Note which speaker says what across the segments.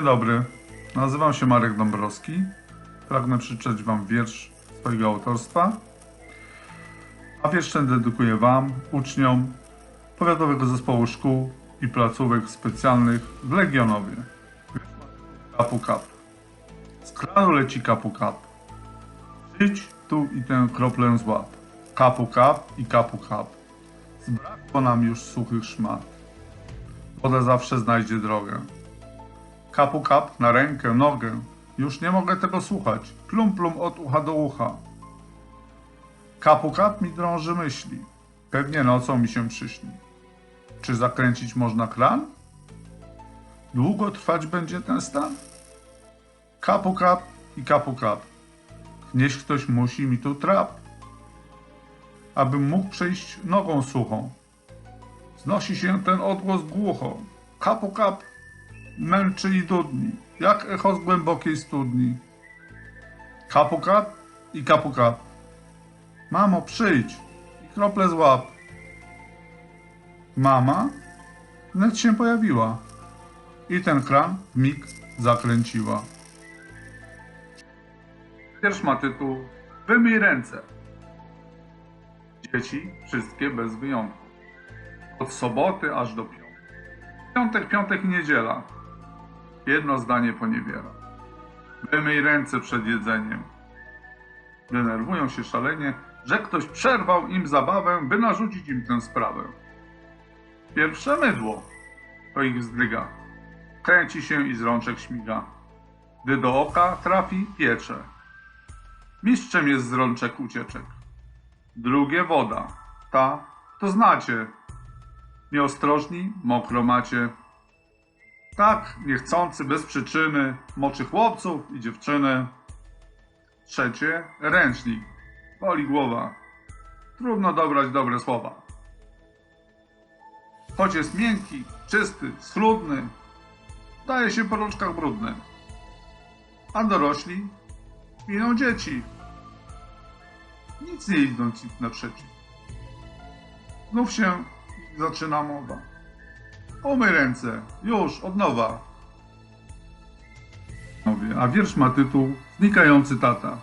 Speaker 1: Dzień dobry, nazywam się Marek Dąbrowski. Pragnę przeczytać Wam wiersz swojego autorstwa. A wiersz ten dedykuję Wam, uczniom Powiatowego Zespołu Szkół i Placówek Specjalnych w Legionowie. Kapu kap. Z kranu leci kapu kap. Przyjdź tu i tę kroplę złap. Kapu kap i kapu kap. Zbrakło nam już suchych szmat. Woda zawsze znajdzie drogę. Kapu kap na rękę, nogę. Już nie mogę tego słuchać. Plum plum od ucha do ucha. Kapu kap mi drąży myśli. Pewnie nocą mi się przyśni. Czy zakręcić można kran? Długo trwać będzie ten stan? Kapu kap i kapu kap. Wnieść ktoś musi mi tu trap. Abym mógł przejść nogą suchą. Znosi się ten odgłos głucho. Kapu kap męczy i dudni, jak echo z głębokiej studni. Kapu kap i kapu kap. Mamo, przyjdź i krople złap. Mama wnet się pojawiła i ten kran w mig zakręciła. Wiersz ma tytuł Wymyj ręce. Dzieci wszystkie bez wyjątku. Od soboty aż do piątku. Piątek, piątek i niedziela. Jedno zdanie poniewiera. Wymyj ręce przed jedzeniem. Denerwują się szalenie, że ktoś przerwał im zabawę, by narzucić im tę sprawę. Pierwsze mydło to ich wzdryga. Kręci się i z rączek śmiga. Gdy do oka trafi, piecze. Mistrzem jest z rączek ucieczek. Drugie woda. Ta to znacie. Nieostrożni, mokro macie. Tak, niechcący, bez przyczyny, moczy chłopców i dziewczyny. Trzecie, ręcznik. Boli głowa. Trudno dobrać dobre słowa. Choć jest miękki, czysty, schludny, daje się po rączkach brudny. A dorośli miną dzieci. Nic nie idą ci naprzeciw. Znów się zaczyna mowa. Umyj ręce, już, od nowa. A wiersz ma tytuł Znikający tata.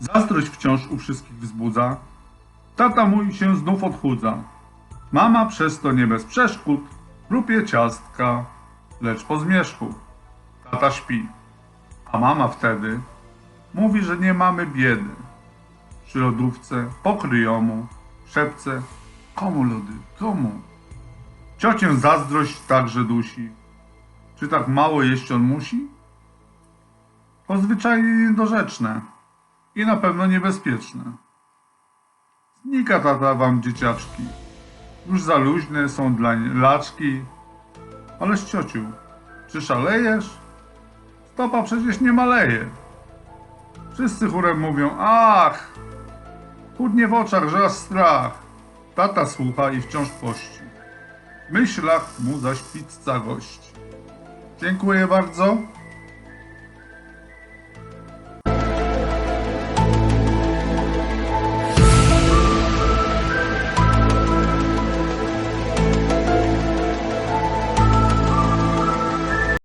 Speaker 1: Zazdrość wciąż u wszystkich wzbudza. Tata mój się znów odchudza. Mama przez to nie bez przeszkód rupie ciastka, lecz po zmierzchu. Tata śpi, a mama wtedy mówi, że nie mamy biedy. Przy lodówce pokryjomu szepce komu lody, komu? Ciocię zazdrość także dusi. Czy tak mało jeść on musi? To zwyczajnie niedorzeczne i na pewno niebezpieczne. Znika tata wam dzieciaczki. Już za luźne są dla laczki. Ależ ciociu, czy szalejesz? Stopa przecież nie maleje. Wszyscy chórem mówią, ach, chudnie w oczach, że aż strach. Tata słucha i wciąż pości. Myślach mu zaś pizza gości. Dziękuję bardzo.